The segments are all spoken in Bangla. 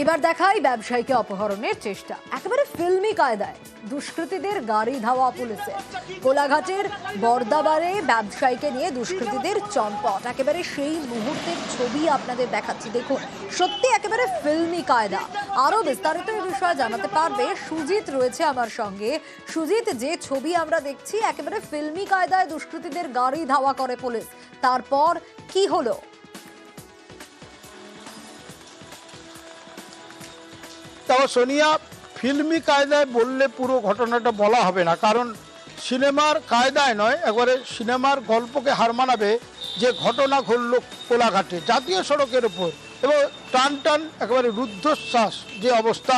এবার দেখাই ব্যবসায়ীকে অপহরণের চেষ্টা। একেবারে ফিল্মি কায়দায়। দুষ্কৃতীদের গাড়ি ধাওয়া পুলিশে। কোলাঘাটের বর্দাবারে ব্যবসায়ীকে নিয়ে দুষ্কৃতীদের চম্পট। একেবারে সেই মুহূর্তের ছবি আপনাদের দেখাচ্ছি। দেখুন, সত্যি একেবারে ফিল্মি কায়দা। আরও বিস্তারিত এই বিষয়ে জানাতে পারবে সুজিত রয়েছে আমার সঙ্গে। সুজিত, যে ছবি আমরা দেখছি, একেবারে ফিল্মি কায়দায় দুষ্কৃতীদের গাড়ি ধাওয়া করে পুলিশ। তারপর কি হলো? তাও সোনিয়া, ফিল্মি কায়দায় বললে পুরো ঘটনাটা বলা হবে না, কারণ সিনেমার কায়দায় নয়, একবারে সিনেমার গল্পকে হার মানাবে যে ঘটনা ঘটল কোলাঘাটে, জাতীয় সড়কের উপর। এবং টান টান একেবারে রুদ্ধশ্বাস যে অবস্থা,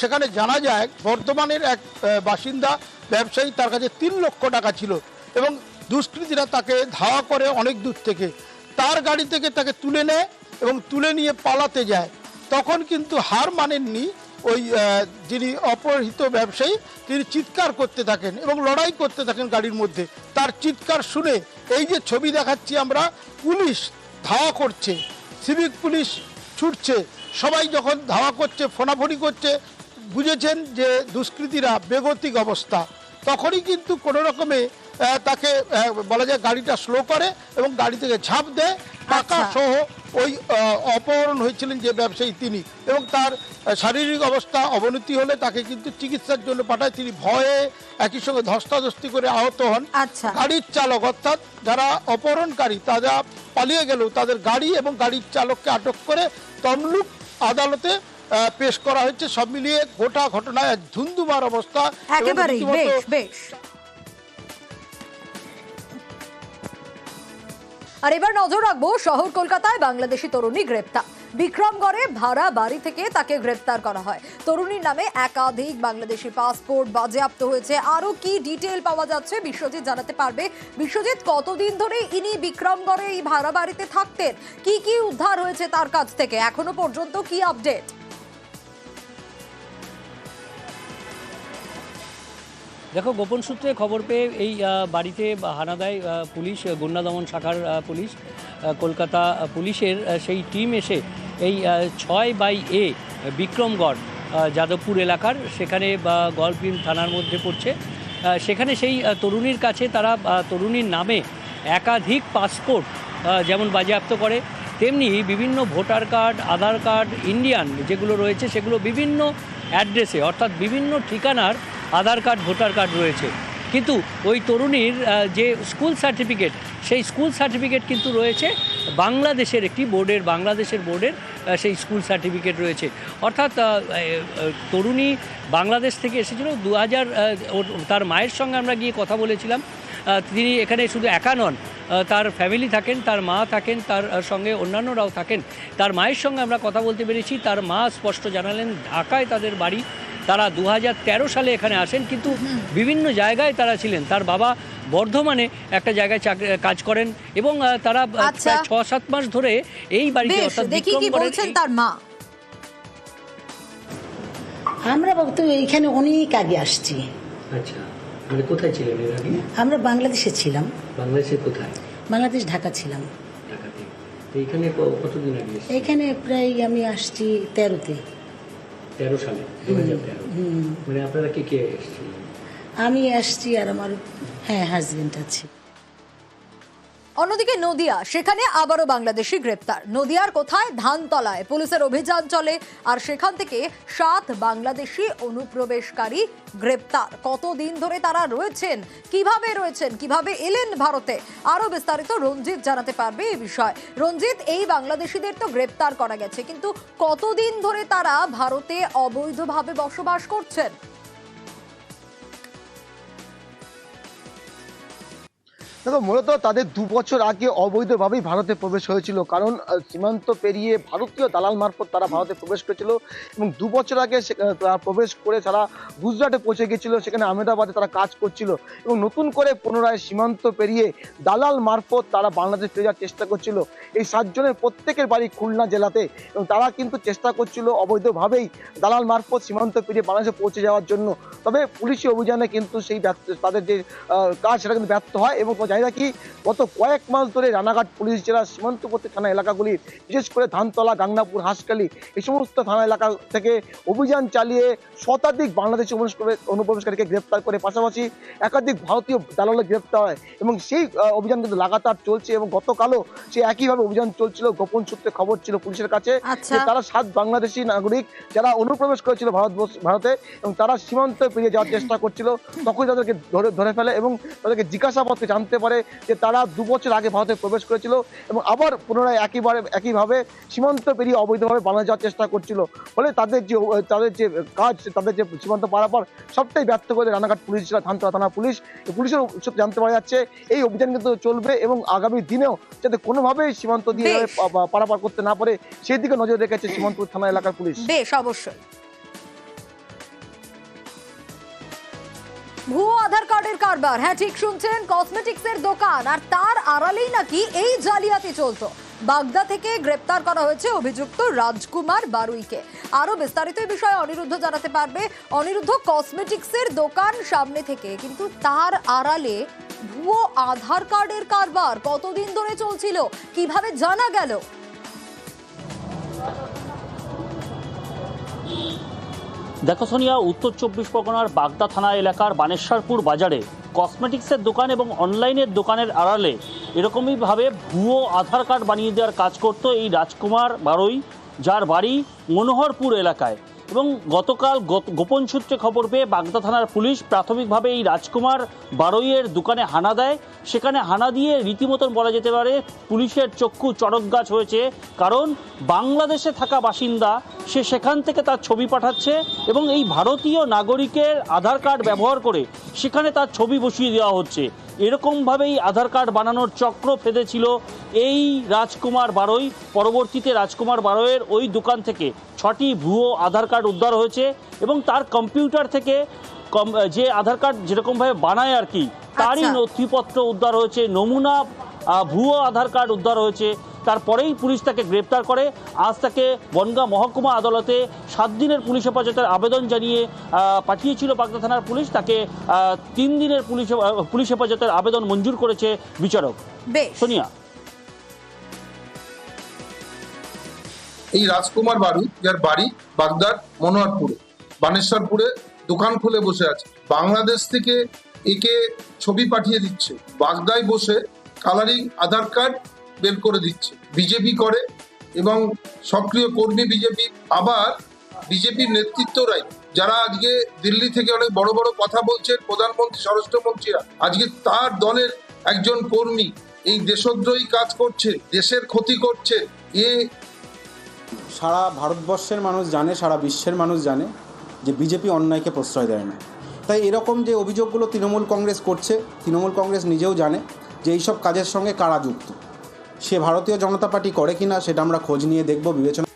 সেখানে জানা যায় বর্ধমানের এক বাসিন্দা ব্যবসায়ী তার কাছে তিন লক্ষ টাকা ছিল এবং দুষ্কৃতীরা তাকে ধাওয়া করে অনেক দূর থেকে। তার গাড়ি থেকে তাকে তুলে নেয় এবং তুলে নিয়ে পালাতে যায়। তখন কিন্তু হার মানেননি ওই যিনি অপহৃত ব্যবসায়ী, তিনি চিৎকার করতে থাকেন এবং লড়াই করতে থাকেন গাড়ির মধ্যে। তার চিৎকার শুনে এই যে ছবি দেখাচ্ছি আমরা, পুলিশ ধাওয়া করছে, সিভিক পুলিশ ছুটছে। সবাই যখন ধাওয়া করছে, ফোনাফোনি করছে, বুঝেছেন যে দুষ্কৃতীরা বেগতিক অবস্থা। তখনই কিন্তু কোনো রকমে তাকে বলা যায় গাড়িটা স্লো করে এবং গাড়ি থেকে ঝাঁপ দেয়। টাকা আচ্ছা। সহ ওই অপহরণ হয়েছিলেন যে ব্যবসায়ী তিনি। এবং তার শারীরিক অবস্থা অবনতি হলে তাকে কিন্তু চিকিৎসার জন্য পাঠায়। তিনি ভয়ে একই সঙ্গে ধস্তাধস্তি করে আহত হন। আচ্ছা। গাড়ির চালক অর্থাৎ যারা অপহরণকারী তারা পালিয়ে গেলেও তাদের গাড়ি এবং গাড়ির চালককে আটক করে তমলুক আদালতে পেশ করা হয়েছে। সব মিলিয়ে গোটা ঘটনায় এক ধুন্ধুমার অবস্থা। একেবারেই বেশ বেশ। আর এবার নজর রাখব শহর কলকাতায় বাংলাদেশি তরুণী গ্রেপ্তার। বিক্রমগড়ে ভাড়া বাড়ি থেকে তাকে গ্রেপ্তার করা হয়। তরুণীর নামে একাধিক বাংলাদেশি পাসপোর্ট বাজেয়াপ্ত হয়েছে। আরও কি ডিটেল পাওয়া যাচ্ছে বিশ্বজিৎ জানাতে পারবে। বিশ্বজিৎ, কতদিন ধরে ইনি বিক্রমগড়ে এই ভাড়া বাড়িতে থাকতেন? কি কি উদ্ধার হয়েছে তার কাছ থেকে? এখনও পর্যন্ত কি আপডেট? দেখো, গোপন সূত্রে খবর পেয়ে এই বাড়িতে হানা দেয় পুলিশ, গুন্ডা দমন শাখার পুলিশ কলকাতা পুলিশের সেই টিম এসে এই ছয় বাই এ, বিক্রমগড় যাদবপুর এলাকার, সেখানে গলপিন থানার মধ্যে পড়ছে। সেখানে সেই তরুণীর কাছে তারা তরুণীর নামে একাধিক পাসপোর্ট যেমন বাজেয়াপ্ত করে, তেমনি বিভিন্ন voter card, Aadhaar card, Indian যেগুলো রয়েছে, সেগুলো বিভিন্ন অ্যাড্রেসে, অর্থাৎ বিভিন্ন ঠিকানার আধার কার্ড, ভোটার কার্ড রয়েছে। কিন্তু ওই তরুণীর যে স্কুল সার্টিফিকেট, সেই স্কুল সার্টিফিকেট কিন্তু রয়েছে বাংলাদেশের একটি বোর্ডের, বাংলাদেশের বোর্ডের সেই স্কুল সার্টিফিকেট রয়েছে। অর্থাৎ তরুণী বাংলাদেশ থেকে এসেছিল দু হাজার তার মায়ের সঙ্গে আমরা গিয়ে কথা বলেছিলাম। তিনি এখানে শুধু একা নন তার ফ্যামিলি থাকেন, তার মা থাকেন, তার সঙ্গে অন্যান্যরাও থাকেন। তার মায়ের সঙ্গে আমরা কথা বলতে পেরেছি। তার মা স্পষ্ট জানালেন, ঢাকায় তাদের বাড়ি তারা দুহাজার তেরো সালে এখানে আসেন কিন্তু বিভিন্ন জায়গায় তারা ছিলেন। তার বাবা বর্ধমানে একটা জায়গায় কাজ করেন এবং তারা আহ, আচ্ছা। ছ সাত মাস ধরে এই বাড়িতে অর্থাৎ দেখি কি বিক্রমগড়ের বলছেন তার মা। আমরা তো এইখানে অনেক আগে আসছি। আচ্ছা মানে কোথায় ছিলেন এর আগে? আমরা বাংলাদেশে ছিলাম। কোথায়? বাংলাদেশ ঢাকা ছিলাম। ঢাকাতে। তো এখানে কতদিন আগে এখানে প্রায় আমি আসছি তেরোতে। তেরো সালে দু হাজার তেরো মানে আপনারা কে কে এসেছিলেন? আমি আসছি আর আমার হ্যাঁ হাজবেন্ড আছে। অন্যদিকে নদিয়া, সেখানে আবারও বাংলাদেশি গ্রেপ্তার। নদিয়ার কোথায়? ধানতলায়। পুলিশের অভিযান চলে আর সেখান থেকে সাত বাংলাদেশি অনুপ্রবেশকারী গ্রেপ্তার। কতদিন ধরে তারা রয়েছেন? কীভাবে রয়েছেন? কীভাবে এলেন ভারতে? আরও বিস্তারিত রঞ্জিত জানাতে পারবে এই বিষয়। রঞ্জিত, এই বাংলাদেশিদের তো গ্রেপ্তার করা গেছে, কিন্তু কতদিন ধরে তারা ভারতে অবৈধভাবে বসবাস করছেন? দেখো, মূলত তাদের দু বছর আগে অবৈধভাবেই ভারতে প্রবেশ হয়েছিল। কারণ সীমান্ত পেরিয়ে ভারতীয় দালাল মারফত তারা ভারতে প্রবেশ করেছিল এবং দু বছর আগে তারা প্রবেশ করে তারা গুজরাটে পৌঁছে গেছিল সেখানে আহমেদাবাদে তারা কাজ করছিল এবং নতুন করে পুনরায় সীমান্ত পেরিয়ে দালাল মারফত তারা বাংলাদেশ ফিরে যাওয়ার চেষ্টা করছিল। এই সাতজনের প্রত্যেকের বাড়ি খুলনা জেলাতে এবং তারা কিন্তু চেষ্টা করছিল অবৈধভাবেই দালাল মারফত সীমান্ত পেরিয়ে বাংলাদেশে পৌঁছে যাওয়ার জন্য। তবে পুলিশি অভিযানে কিন্তু সেই তাদের যে কাজ সেটা কিন্তু ব্যর্থ হয় এবং জানি রাখি গত কয়েক মাস ধরে রানাঘাট পুলিশ জেলার সীমান্তবর্তী থানা এলাকাগুলি বিশেষ করে ধানতলা গাংনাপুর হাঁসখালি এই সমস্ত থানা এলাকা থেকে অভিযান চালিয়ে শতাধিক বাংলাদেশি অনুপ্রবেশ- অনুপ্রবেশকারীকে গ্রেপ্তার করে পাশাপাশি একাধিক ভারতীয় দালালে গ্রেপ্তার হয় এবং সেই অভিযান কিন্তু লাগাতার চলছে এবং গতকালও সে একইভাবে অভিযান চলছিল গোপন সূত্রে খবর ছিল পুলিশের কাছে আচ্ছা। যে তারা সাত বাংলাদেশি নাগরিক যারা অনুপ্রবেশ করেছিল ভারতবর্ষ ভারতে এবং তারা সীমান্ত পেরিয়ে যাওয়ার চেষ্টা করছিল তখন তাদেরকে ধরে ধরে ফেলে এবং তাদেরকে জিজ্ঞাসাবাদে জানতে পারে যে তারা দু বছর আগে ভারতে প্রবেশ করেছিল এবং আবার পুনরায় একইবারে একইভাবে সীমান্ত পেরিয়ে অবৈধভাবে বাংলাদেশ যাওয়ার চেষ্টা করছিল। ফলে তাদের যে তাদের যে কাজ তাদের যে সীমান্ত পারাপার সবটাই ব্যর্থ করে রানাঘাট পুলিশ জেলা ধানতলা থানা পুলিশ। পুলিশের সূত্রে জানতে পারা যাচ্ছে এই অভিযান কিন্তু চলবে এবং আগামী দিনেও যাতে কোনোভাবেই সীমান্ত দিয়ে পারাপার করতে না পারে সেই দিকে নজর রেখেছে সীমান্তপুর থানা এলাকার পুলিশ। বেশ অবশ্যই। ভুয়ো আধার কার্ডের কারবার। হ্যাঁ ঠিক শুনছেন কসমেটিক্সের দোকান। আর তার আড়ালেই নাকি এই জালিয়াতি চলতো। বাগদা থেকে গ্রেপ্তার করা হয়েছে অভিযুক্ত রাজকুমার বারুইকে। আরও বিস্তারিত বিষয়ে অনিরুদ্ধ জানাতে পারবে। অনিরুদ্ধ কসমেটিক্সের দোকান সামনে থেকে। কিন্তু তার আড়ালে ভুয়ো আধার কার্ডের কারবার কতদিন ধরে চলছিল? কীভাবে জানা গেল? দেখো সোনিয়া, উত্তর চব্বিশ পরগনার বাগদা থানা এলাকার বানেশ্বরপুর বাজারে কসমেটিক্সের দোকান এবং অনলাইনের দোকানের আড়ালে এরকমইভাবে ভুয়ো আধার কার্ড বানিয়ে দেওয়ার কাজ করত এই রাজকুমার বারোই, যার বাড়ি মনোহরপুর এলাকায়। এবং গতকাল গত- গোপন সূত্রে খবর পেয়ে বাগদা থানার পুলিশ প্রাথমিকভাবে এই রাজকুমার বারইয়ের দোকানে হানা দেয়। সেখানে হানা দিয়ে রীতিমতন বলা যেতে পারে পুলিশের চক্ষু চড়ক গাছ হয়েছে। কারণ বাংলাদেশে থাকা বাসিন্দা, সে সেখান থেকে তার ছবি পাঠাচ্ছে এবং এই ভারতীয় নাগরিকের আধার কার্ড ব্যবহার করে সেখানে তার ছবি বসিয়ে দেওয়া হচ্ছে। এরকমভাবেই আধার কার্ড বানানোর চক্র ফেঁদেছিল এই রাজকুমার বারোই পরবর্তীতে রাজকুমার বারোয়ের ওই দোকান থেকে ছটি ভুয়ো আধার কার্ড উদ্ধার হয়েছে এবং তার কম্পিউটার থেকে কম যে আধার কার্ড যেরকমভাবে বানায় আর কি তারই আচ্ছা। নথিপত্র উদ্ধার হয়েছে নমুনা ভুয়ো আধার কার্ড উদ্ধার হয়েছে তারপরেই পুলিশ তাকে গ্রেপ্তার করে। আজ তাকে বনগাঁ মহকুমা আদালতে সাত দিনের পুলিশ হেফাজতের আবেদন জানিয়ে আহ, পাঠিয়েছিল বাগদা থানার পুলিশ। তাকে তিন দিনের পুলিশ পুলিশ হেফাজতের আবেদন মঞ্জুর করেছে বিচারক। সোনিয়া। এই রাজকুমার বাড়ি যার বাড়ি বাগদার মনোহরপুরে বানেশ্বরপুরে দোকান খুলে বসে আছে। বাংলাদেশ থেকে একে ছবি পাঠিয়ে দিচ্ছে। বাগদায় বসে কালারিং আধার কার্ড বের করে দিচ্ছে। বিজেপি করে এবং সক্রিয় কর্মী বিজেপি, আবার বিজেপির নেতৃত্বরাই। যারা আজকে দিল্লি থেকে অনেক বড় বড় কথা বলছেন, প্রধানমন্ত্রী, স্বরাষ্ট্রমন্ত্রীরা, আজকে তার দলের একজন কর্মী এই দেশদ্রোহী কাজ করছে, দেশের ক্ষতি করছে, এ সারা ভারতবর্ষের মানুষ জানে, সারা বিশ্বের মানুষ জানে যে বিজেপি অন্যায়কে প্রশ্রয় দেয় না। তাই এরকম যে অভিযোগগুলো তৃণমূল কংগ্রেস করছে, তৃণমূল কংগ্রেস নিজেও জানে যে এইসব কাজের সঙ্গে কারা যুক্ত। সে ভারতীয় জনতা পার্টি করে কিনা সেটা আমরা খোঁজ নিয়ে দেখব, বিবেচনা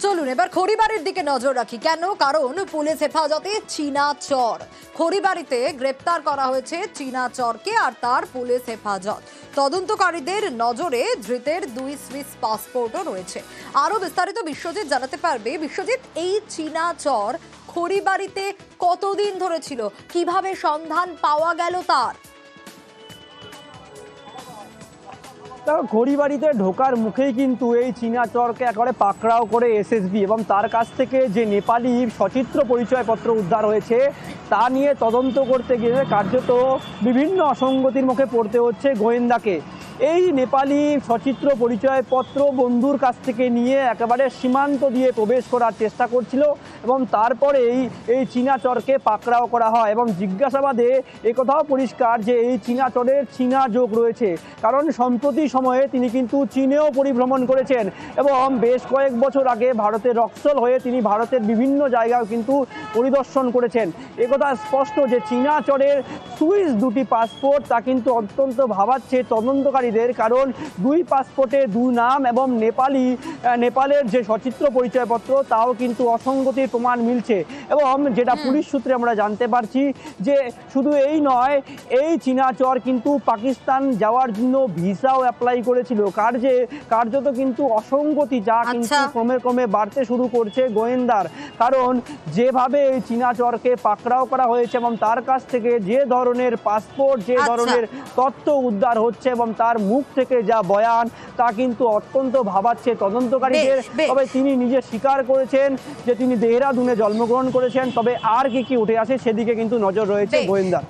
চলুন, এবার খড়িবাড়ির দিকে নজর রাখি। কেন? কারণ পুলিশ হেফাজতে চীনা চর। খড়িবাড়িতে গ্রেপ্তার করা হয়েছে চীনা চরকে আর তার পুলিশ হেফাজত। তদন্তকারীদের নজরে ধৃতের দুই সুইস পাসপোর্টও রয়েছে। আরও বিস্তারিত বিশ্বজিৎ জানাতে পারবে। বিশ্বজিৎ, এই চীনা চর খড়িবাড়িতে কতদিন ধরে ছিল? কীভাবে সন্ধান পাওয়া গেল তার? দেখো খড়িবাড়িতে ঢোকার মুখেই কিন্তু এই চীনা চরকে একেবারে পাকড়াও করে এসএসবি এবং তার কাছ থেকে যে নেপালি সচিত্র পরিচয়পত্র উদ্ধার হয়েছে, তা নিয়ে তদন্ত করতে গিয়ে কার্যত বিভিন্ন অসঙ্গতির মুখে পড়তে হচ্ছে গোয়েন্দাকে। এই নেপালি সচিত্র পরিচয়পত্র বন্ধুর কাছ থেকে নিয়ে একেবারে সীমান্ত দিয়ে প্রবেশ করার চেষ্টা করছিল এবং তারপরেই এই চীনা চরকে পাকড়াও করা হয় এবং জিজ্ঞাসাবাদে একথাও পরিষ্কার যে এই চীনা চরের চীনা যোগ রয়েছে। কারণ সম্প্রতি সময়ে তিনি কিন্তু চীনেও পরিভ্রমণ করেছেন এবং বেশ কয়েক বছর আগে ভারতের রক্সল হয়ে তিনি ভারতের বিভিন্ন জায়গাও কিন্তু পরিদর্শন করেছেন। একথা স্পষ্ট যে চীনা চরের সুইস দুটি পাসপোর্ট তা কিন্তু অত্যন্ত ভাবাচ্ছে, তদন্তকারী ঘুরিবাড়িদের কারণ দুই পাসপোর্টে দু নাম এবং নেপালি নেপালের যে সচিত্র পরিচয়পত্র তাও কিন্তু অসঙ্গতির প্রমাণ মিলছে এবং যেটা পুলিশ সূত্রে আমরা জানতে পারছি যে শুধু এই নয় এই চীনা চর কিন্তু পাকিস্তান যাওয়ার জন্য ভিসাও অ্যাপ্লাই করেছিল কার্যে কার্যত কিন্তু অসঙ্গতি যা কিন্তু আচ্ছা। ক্রমে ক্রমে বাড়তে শুরু করছে গোয়েন্দার কারণ যেভাবে এই চীনা চরকে পাকড়াও করা হয়েছে এবং তার কাছ থেকে যে ধরনের পাসপোর্ট যে আচ্ছা। ধরনের তথ্য উদ্ধার হচ্ছে এবং তার মুখ থেকে যা বয়ান তা কিন্তু অত্যন্ত ভাবাচ্ছে তদন্তকারীদের। তবে তিনি নিজে স্বীকার করেছেন যে তিনি দেহরাদুনে জন্মগ্রহণ করেছেন। তবে আর কি কি উঠে আসে সেদিকে কিন্তু নজর রয়েছে গোয়েন্দা।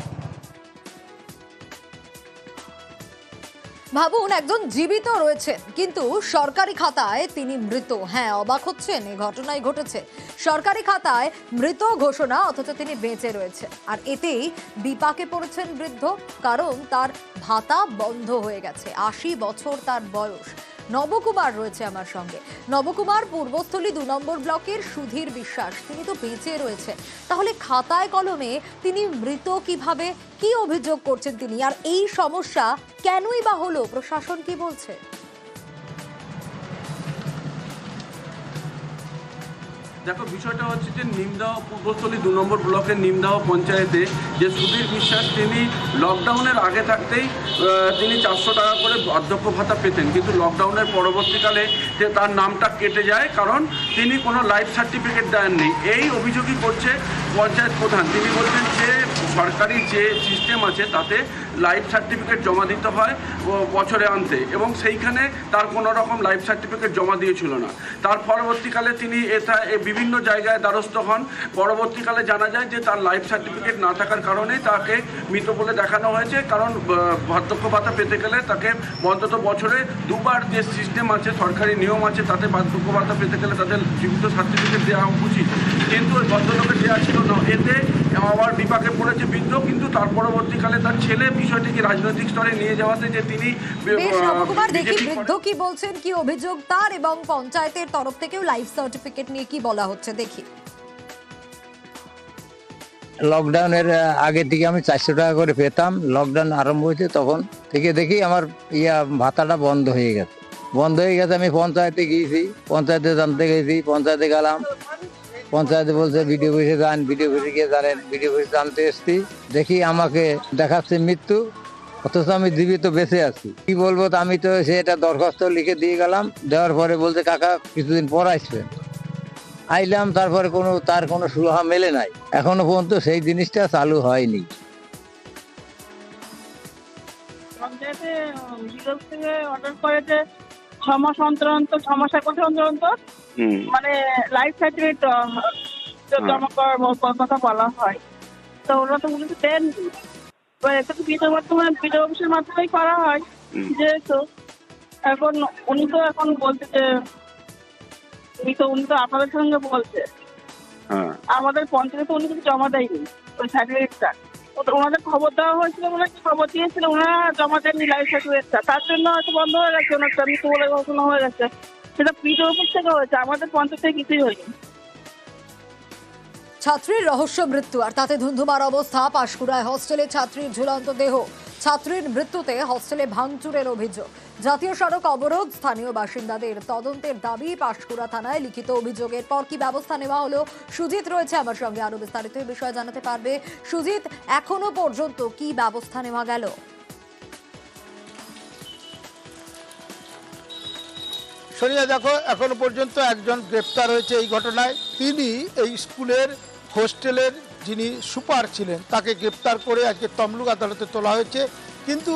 ভাবুন একজন জীবিত রয়েছেন কিন্তু সরকারি খাতায় তিনি মৃত। হ্যাঁ অবাক হচ্ছেন এই ঘটনাই ঘটেছে। সরকারি খাতায় মৃত ঘোষণা অথচ তিনি বেঁচে রয়েছে আর এতেই বিপাকে পড়েছেন বৃদ্ধ কারণ তার ভাতা বন্ধ হয়ে গেছে। আশি বছর তার বয়স। নবকুমার রয়েছে আমার সঙ্গে। নবকুমার পূর্বস্থলী দু নম্বর ব্লকের সুধীর বিশ্বাস। তিনি তো বেঁচে রয়েছে তাহলে খাতায় কলমে তিনি মৃত কীভাবে? কি অভিযোগ করছেন তিনি? আর এই সমস্যা কেনই বা হলো? প্রশাসন কি বলছে? দেখো, বিষয়টা হচ্ছে যে নিমদাহ পূর্বস্থলী দু নম্বর ব্লকের নিমদাহ পঞ্চায়েতে যে সুধীর বিশ্বাস, তিনি লকডাউনের আগে থাকতেই তিনি চারশো টাকা করে অধ্যক্ষ ভাতা পেতেন। কিন্তু লকডাউনের পরবর্তীকালে যে তার নামটা কেটে যায়, কারণ তিনি কোনো লাইফ সার্টিফিকেট দেননি। এই অভিযোগই করছে পঞ্চায়েত প্রধান। তিনি বলছেন যে সরকারি যে সিস্টেম আছে, তাতে লাইফ সার্টিফিকেট জমা দিতে হয় বছরে আনতে। এবং সেইখানে তার কোনো রকম লাইফ সার্টিফিকেট জমা দিয়েছিল না। তার পরবর্তীকালে তিনি এটা বিভিন্ন জায়গায় দ্বারস্থ হন। পরবর্তীকালে জানা যায় যে তার লাইফ সার্টিফিকেট না থাকার কারণে তাকে মৃত বলে দেখানো হয়েছে। কারণ বার্ধক্য ভাতা পেতে গেলে তাকে অন্তত বছরে দুবার যে সিস্টেম আছে, সরকারি নিয়ম আছে, তাতে বার্ধক্য ভাতা পেতে গেলে তাদের জীবিত সার্টিফিকেট দেওয়া উচিত। কিন্তু ওই ভদ্রলোকের দেওয়া ছিল না। এতে আবার বিপাকে পড়েছে বৃদ্ধ। কিন্তু তার পরবর্তীকালে তার ছেলে বিষয়টিকে রাজনৈতিক স্তরে নিয়ে যাওয়াতে যে তিনি নবকুমার দেখি বৃদ্ধ কি বলছেন কি অভিযোগ তার এবং পঞ্চায়েতের তরফ থেকেও লাইফ সার্টিফিকেট নিয়ে কি বলা হচ্ছে দেখি। লকডাউনের আগে থেকে আমি চারশো টাকা করে পেতাম। লকডাউন আরম্ভ হয়েছে তখন থেকে দেখি আমার ইয়া ভাতাটা বন্ধ হয়ে গেছে। বন্ধ হয়ে গেছে আমি পঞ্চায়েতে গিয়েছি পঞ্চায়েতে জানতে গেছি পঞ্চায়েতে গেলাম। পঞ্চায়েতে বলছে, ভিডিও অফিসে যান, ভিডিও অফিসে গিয়ে জানেন, ভিডিও অফিসে জানতে এসছি। দেখি আমাকে দেখাচ্ছে মৃত্যু, অথচ আমি জীবিত বেঁচে আছি। কি বলব, তা আমি তো সেটা দরখাস্ত লিখে দিয়ে গেলাম, দেওয়ার পরে বলছে, কাকা, কিছুদিন পর আসবেন। আইলাম, তারপরে কোনো, তার কোনো সুরাহা মেলে নাই। এখনও পর্যন্ত সেই জিনিসটা চালু হয়নি। ছ মাস অন্তর অন্তর ছ মাস এক অন্তর অন্তর। মানে লাইফ সার্টিফিকেট জমা করার কথা বলা হয়। তো ওরা তো উনি তো দেন এটা তো বিধবা বর্তমানে বিধবা অফিসের মাধ্যমেই করা হয়। যেহেতু এখন উনি তো এখন বলছে যে উনি তো উনি তো আপনাদের সঙ্গে বলছে। আমাদের পঞ্চায়েতে উনি কিন্তু জমা দেয়নি ওই সার্টিফিকেটটা ওনাদের খবর দেওয়া হয়েছিল ওনারা কি খবর দিয়েছিল ওনারা জমা দেননি লাইফ সার্টিফিকেটটা তার জন্য হয়তো বন্ধ হয়ে গেছে ওনারটা মৃত্যু বলে ঘোষণা হয়ে গেছে। সেটা পিডি অফিস থেকে হয়েছে, আমাদের পঞ্চায়েতে কিছুই হয়নি। ছাত্রীর রহস্য মৃত্যু আর তাতে ধুন্ধুমার অবস্থা, পাশকুড়ায় হস্টেলে ছাত্রীর ঝুলন্ত দেহ। ছাত্রীর মৃত্যুতে হস্টেলে ভাঙচুরের অভিযোগ। জাতীয় সড়ক অবরোধ, স্থানীয় বাসিন্দাদের তদন্তের দাবি, পাশকুড়া থানায় লিখিত অভিযোগের পর কি ব্যবস্থা নেওয়া হলো? সুজিত রয়েছে আমার সঙ্গে। আরও বিস্তারিত বিষয়ে জানাতে পারবে সুজিত, এখনও পর্যন্ত কি ব্যবস্থা নেওয়া গেল? সোনিয়া, দেখো, এখনও পর্যন্ত একজন গ্রেপ্তার হয়েছে এই ঘটনায়। তিনি এই স্কুলের হোস্টেলের যিনি সুপার ছিলেন, তাকে গ্রেপ্তার করে আজকে তমলুক আদালতে তোলা হয়েছে। কিন্তু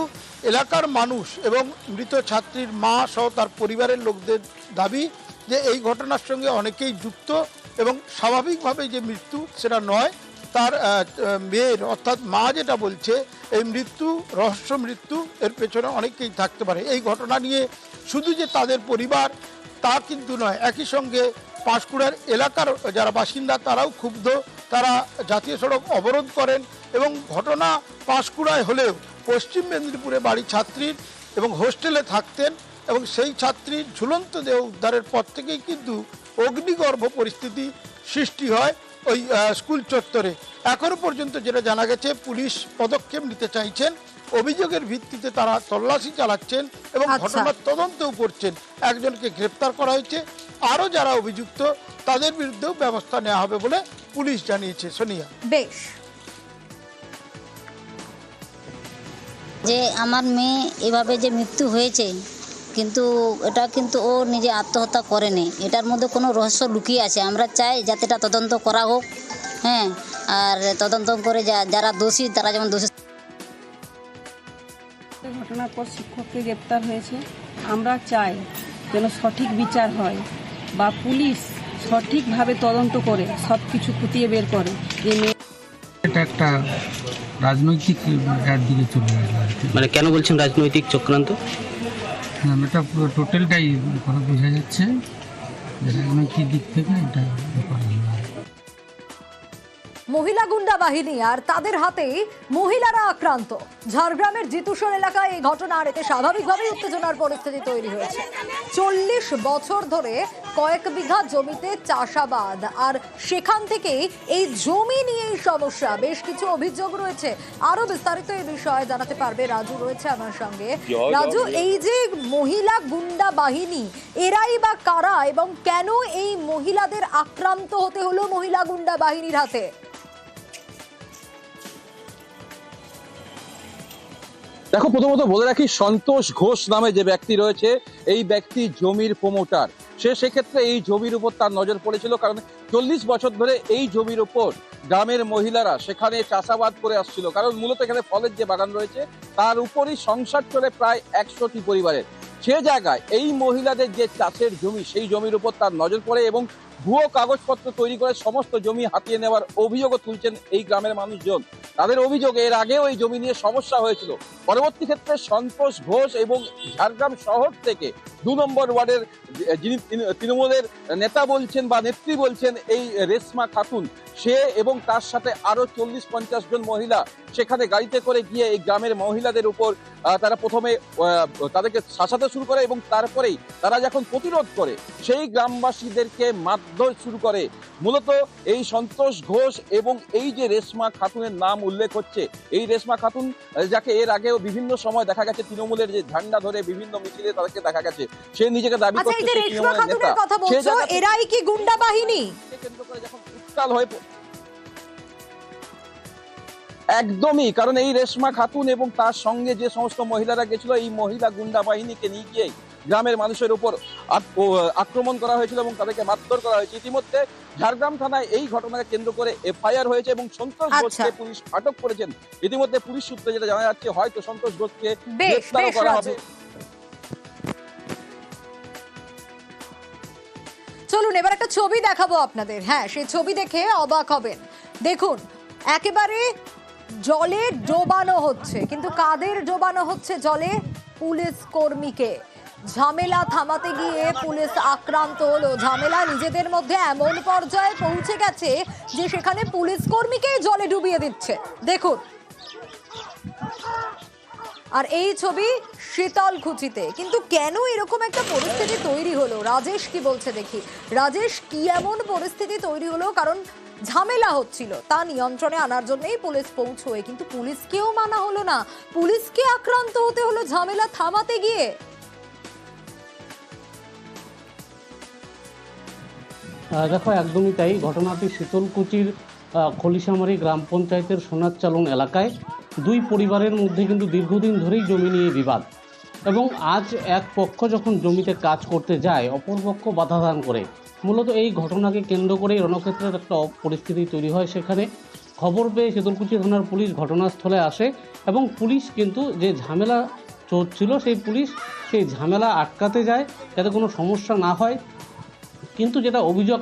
এলাকার মানুষ এবং মৃত ছাত্রীর মা সহ তার পরিবারের লোকদের দাবি যে এই ঘটনার সঙ্গে অনেকেই যুক্ত এবং স্বাভাবিকভাবে যে মৃত্যু সেটা নয়, তার মেয়ের, অর্থাৎ মা যেটা বলছে, এই মৃত্যু, রহস্য মৃত্যু, এর পেছনে অনেকেই থাকতে পারে। এই ঘটনা নিয়ে শুধু যে তাদের পরিবার, তা কিন্তু নয়, একই সঙ্গে পাঁশকুড়ার এলাকার যারা বাসিন্দা, তারাও ক্ষুব্ধ। তারা জাতীয় সড়ক অবরোধ করেন এবং ঘটনা পাঁশকুড়ায় হলেও পশ্চিম মেদিনীপুরে বাড়ি ছাত্রীর এবং হোস্টেলে থাকতেন এবং সেই ছাত্রীর ঝুলন্ত দেহ উদ্ধারের পর থেকেই কিন্তু অগ্নিগর্ভ পরিস্থিতি সৃষ্টি হয়। ওই স্কুল চত্বরে। এখনও পর্যন্ত যেটা জানা গেছে পুলিশ পদক্ষেপ নিতে চাইছেন অভিযোগের ভিত্তিতে তারা তল্লাশি চালাচ্ছেন এবং আচ্ছা। ঘটনার তদন্তও করছেন। একজনকে গ্রেপ্তার করা হয়েছে। আরও যারা অভিযুক্ত তাদের বিরুদ্ধেও ব্যবস্থা নেওয়া হবে বলে পুলিশ জানিয়েছে। সোনিয়া। বেশ। যে আমার মেয়ে এভাবে যে মৃত্যু হয়েছে কিন্তু এটা কিন্তু ও নিজে আত্মহত্যা করেনি। এটার মধ্যে কোনো রহস্য লুকিয়ে আছে। আমরা চাই যাতে এটা তদন্ত করা হোক হ্যাঁ আর তদন্ত করে যা যারা দোষী তারা যেমন দোষী। ঘটনার পর শিক্ষককে গ্রেপ্তার হয়েছে। আমরা চাই যেন সঠিক বিচার হয় বা পুলিশ সঠিকভাবে তদন্ত করে সব কিছু খুঁটিয়ে বের করে। যে এটা একটা রাজনৈতিক দিকে চলে মানে কেন বলছেন রাজনৈতিক চক্রান্ত? হ্যাঁ, এটা পুরো টোটালটাই বোঝা যাচ্ছে যেটা কী দিক থেকে এটা ব্যাপার হলো আর কি। মহিলা গুন্ডা বাহিনী আর তাদের হাতে মহিলারা আক্রান্ত। ঝাড়গ্রামের জিতুসর এলাকায় এই ঘটনার এতে স্বাভাবিকভাবেই উত্তেজনার পরিস্থিতি তৈরি হয়েছে। চল্লিশ বছর ধরে কয়েক বিঘা জমিতে চাষাবাদ আর সেখান থেকেই এই জমি নিয়েই সমস্যা। বেশ কিছু অভিযোগ রয়েছে। আরও বিস্তারিত এই বিষয়ে জানাতে পারবে রাজু রয়েছে আমার সঙ্গে। রাজু এই যে মহিলা গুন্ডা বাহিনী এরাই বা কারা এবং কেন এই মহিলাদের আক্রান্ত হতে হলো মহিলা গুন্ডা বাহিনীর হাতে? দেখো, প্রথমত বলে রাখি, সন্তোষ ঘোষ নামে যে ব্যক্তি রয়েছে, এই ব্যক্তি জমির প্রমোটার সে সেক্ষেত্রে এই জমির উপর তার নজর পড়েছিল কারণ চল্লিশ বছর ধরে এই জমির উপর গ্রামের মহিলারা সেখানে চাষাবাদ করে আসছিল। কারণ মূলত এখানে ফলের যে বাগান রয়েছে, তার উপরই সংসার চলে প্রায় একশোটি পরিবারের। সে জায়গায় এই মহিলাদের যে চাষের জমি, সেই জমির উপর তার নজর পড়ে এবং ভুয়ো কাগজপত্র তৈরি করে সমস্ত জমি হাতিয়ে নেওয়ার অভিযোগও তুলছেন এই গ্রামের মানুষজন। তাদের অভিযোগ, এর আগেও এই জমি নিয়ে সমস্যা হয়েছিল। পরবর্তী ক্ষেত্রে সন্তোষ ঘোষ এবং ঝাড়গ্রাম শহর থেকে দু নম্বর ওয়ার্ডের যিনি তৃণ- তৃণমূলের নেতা বলছেন বা নেত্রী বলছেন এই রেশমা খাতুন। সে এবং তার সাথে আরও চল্লিশ পঞ্চাশ জন মহিলা সেখানে গাড়িতে করে গিয়ে এই গ্রামের মহিলাদের উপর তারা প্রথমে তাদেরকে শাসাতে শুরু করে এবং তারপরেই তারা যখন প্রতিরোধ করে সেই গ্রামবাসীদেরকে মারধর শুরু করে। মূলত এই সন্তোষ ঘোষ এবং এই যে রেশমা খাতুনের নাম উল্লেখ হচ্ছে এই রেশমা খাতুন যাকে এর আগেও বিভিন্ন সময় দেখা গেছে তৃণমূলের যে ঝান্ডা ধরে বিভিন্ন মিছিলে তাদেরকে দেখা গেছে। সে নিজেকে দাবি আচ্ছা করছে এরাই কি গুন্ডা বাহিনী? কেন্দ্র করে যখন উত্তাল হয়ে একদমই কারণ এই রেশমা খাতুন এবং তার সঙ্গে যে সমস্ত মহিলারা গেছিল এই মহিলা গুন্ডা বাহিনীকে নিয়ে গিয়ে গ্রামের মানুষের উপর আক্রমণ করা হয়েছিল এবং তাদেরকে মারধর করা হয়েছে। ইতিমধ্যে ঝাড়গ্রাম থানায় এই ঘটনাকে কেন্দ্র করে এফআইআর হয়েছে এবং সন্তোষ আচ্ছা। ঘোষকে পুলিশ আটক করেছেন। ইতিমধ্যে পুলিশ সূত্রে যেটা জানা যাচ্ছে হয়তো সন্তোষ ঘোষকে বেশ করা হবে চলুন এবার একটা ছবি দেখাবো আপনাদের। হ্যাঁ সেই ছবি দেখে অবাক হবেন। দেখুন একেবারে জলে ডোবানো হচ্ছে, কিন্তু কাদের ডোবানো হচ্ছে জলে? পুলিশ কর্মীকে। ঝামেলা থামাতে গিয়ে পুলিশ আক্রান্ত হলো। ঝামেলা নিজেদের মধ্যে এমন পর্যায়ে পৌঁছে গেছে যে সেখানে পুলিশ কর্মীকেই জলে ডুবিয়ে দিচ্ছে। দেখুন। আর এই ছবি শীতল খুচিতে। কিন্তু কেন এরকম একটা পরিস্থিতি তৈরি হলো? রাজেশ কি বলছে দেখি। রাজেশ কি এমন পরিস্থিতি তৈরি হলো? কারণ ঝামেলা হচ্ছিল। তা নিয়ন্ত্রণে আনার জন্যই পুলিশ পৌঁছয়, কিন্তু পুলিশকেও মানা হলো না। পুলিশকে আক্রান্ত হতে হলো ঝামেলা থামাতে গিয়ে। দেখো, একদমই তাই। ঘটনাটি শীতলকুচির খলিশামারি গ্রাম পঞ্চায়েতের সোনার চালন এলাকায়। দুই পরিবারের মধ্যে কিন্তু দীর্ঘদিন ধরেই জমি নিয়ে বিবাদ। এবং আজ এক পক্ষ যখন জমিতে কাজ করতে যায়, অপর পক্ষ বাধা দান করে। মূলত এই ঘটনাকে কেন্দ্র করে রণক্ষেত্রের একটা পরিস্থিতি তৈরি হয়। সেখানে খবর পেয়ে শীতলকুচি থানার পুলিশ ঘটনাস্থলে আসে এবং পুলিশ কিন্তু যে ঝামেলা চলছিল সেই পুলিশ সেই ঝামেলা আটকাতে যায় যাতে কোনো সমস্যা না হয়। কিন্তু যেটা অভিযোগ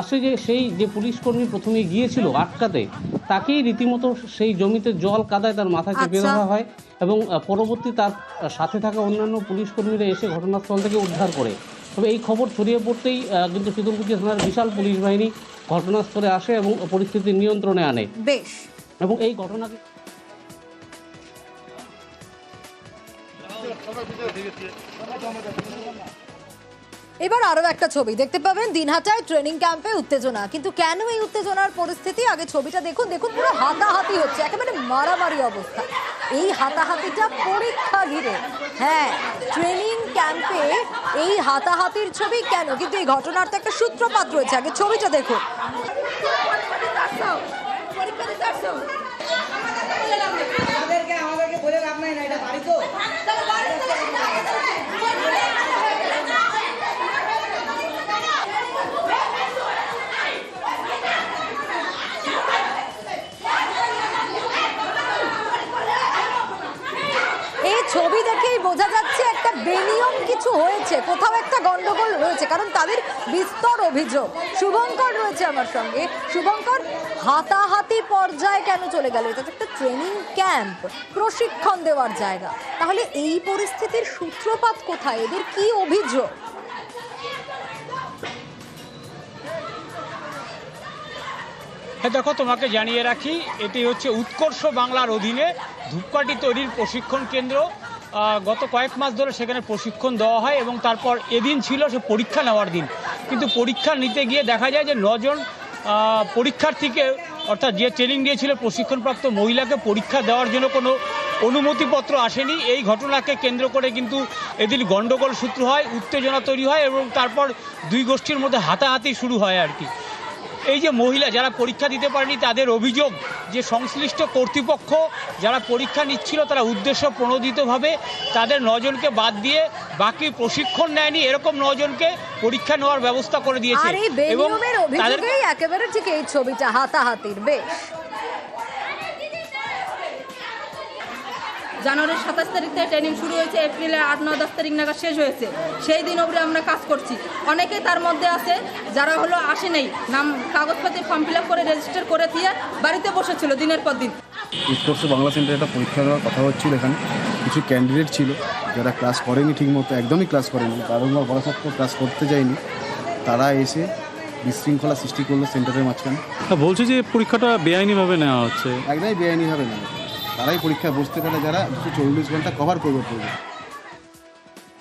আসে যে সেই যে পুলিশ কর্মী প্রথমে গিয়েছিল আটকাতে তাকেই রীতিমতো সেই জমিতে জল কাদায় তার মাথা চেপে আচ্ছা। ধরা হয় এবং পরবর্তী তার সাথে থাকা অন্যান্য পুলিশ কর্মীরা এসে ঘটনাস্থল থেকে উদ্ধার করে। তবে এই খবর ছড়িয়ে পড়তেই আহ, কিন্তু শীতলকুচি থানার বিশাল পুলিশ বাহিনী ঘটনাস্থলে আসে এবং পরিস্থিতি নিয়ন্ত্রণে আনে। বেশ। এবং এই ঘটনাকে এবার আরও একটা ছবি। দেখতে পাবেন, দিনহাটায় ট্রেনিং ক্যাম্পে উত্তেজনা। কিন্তু কেন এই উত্তেজনার পরিস্থিতি? আগে ছবিটা দেখুন দেখুন, পুরো হাতাহাতি হচ্ছে। একেবারে মারামারি অবস্থা। এই হাতাহাতিটা পরীক্ষা ঘিরে। হ্যাঁ ট্রেনিং ক্যাম্পে এই হাতাহাতির ছবি কেন? কিন্তু এই ঘটনার তো একটা সূত্রপাত রয়েছে। আগে ছবিটা দেখুন ছবি দেখেই বোঝা যাচ্ছে একটা বেনিয়ম কিছু হয়েছে কোথাও একটা গন্ডগোল রয়েছে কারণ তাদের বিস্তর অভিযোগ। শুভঙ্কর রয়েছে আমার সঙ্গে। শুভঙ্কর, হাতাহাতি পর্যায়ে কেন চলে গেল? এটা একটা ট্রেনিং ক্যাম্প প্রশিক্ষণ দেওয়ার জায়গা। তাহলে এই পরিস্থিতির সূত্রপাত কোথায়? এদের কি অভিযোগ? হ্যাঁ দেখো, তোমাকে জানিয়ে রাখি, এটি হচ্ছে উৎকর্ষ বাংলার অধীনে ধূপকাঠি তৈরির প্রশিক্ষণ কেন্দ্র। গত কয়েক মাস ধরে সেখানে প্রশিক্ষণ দেওয়া হয় এবং তারপর এদিন ছিল সে পরীক্ষা নেওয়ার দিন। কিন্তু পরীক্ষা নিতে গিয়ে দেখা যায় যে নজন পরীক্ষার্থীকে, অর্থাৎ যে ট্রেনিং দিয়েছিল প্রশিক্ষণপ্রাপ্ত মহিলাকে পরীক্ষা দেওয়ার জন্য কোনো অনুমতিপত্র আসেনি। এই ঘটনাকে কেন্দ্র করে কিন্তু এদিন গণ্ডগোল সূত্র হয়, উত্তেজনা তৈরি হয় এবং তারপর দুই গোষ্ঠীর মধ্যে হাতাহাতি শুরু হয় আর কি। এই যে মহিলা যারা পরীক্ষা দিতে পারেনি তাদের অভিযোগ যে সংশ্লিষ্ট কর্তৃপক্ষ যারা পরীক্ষা নিচ্ছিল তারা উদ্দেশ্য প্রণোদিতভাবে তাদের নজনকে বাদ দিয়ে বাকি প্রশিক্ষণ নেয়নি। এরকম নজনকে পরীক্ষা নেওয়ার ব্যবস্থা করে দিয়েছে। এবং তাদের একেবারে ঠিক এই ছবিটা হাতাহাতির বেশ। জানুয়ারির সাতাশ তারিখ থেকে ট্রেনিং শুরু হয়েছে এপ্রিলে আট নয় দশ তারিখ নাগাদ শেষ হয়েছে। সেই দিন অবধি আমরা কাজ করছি। অনেকে তার মধ্যে আছে যারা হলো আসে নেই। নাম কাগজপাতি ফর্ম ফিল আপ করে রেজিস্টার করে দিয়ে বাড়িতে বসেছিল দিনের পর দিন। উৎকর্ষ বাংলা সেন্টারে একটা পরীক্ষা দেওয়ার কথা হচ্ছিল এখানে। কিছু ক্যান্ডিডেট ছিল যারা ক্লাস করেনি ঠিকমতো একদমই ক্লাস করেনি। বারংবার বলা সত্ত্বেও ক্লাস করতে যায়নি। তারা এসে বিশৃঙ্খলা সৃষ্টি করল সেন্টারের মাঝখানে। বলছে যে পরীক্ষাটা বেআইনিভাবে নেওয়া হচ্ছে। একদমই বেআইনিভাবে না তারাই পরীক্ষা বসতে পারে যারা দুশো চল্লিশ ঘণ্টা কভার করবে পড়বে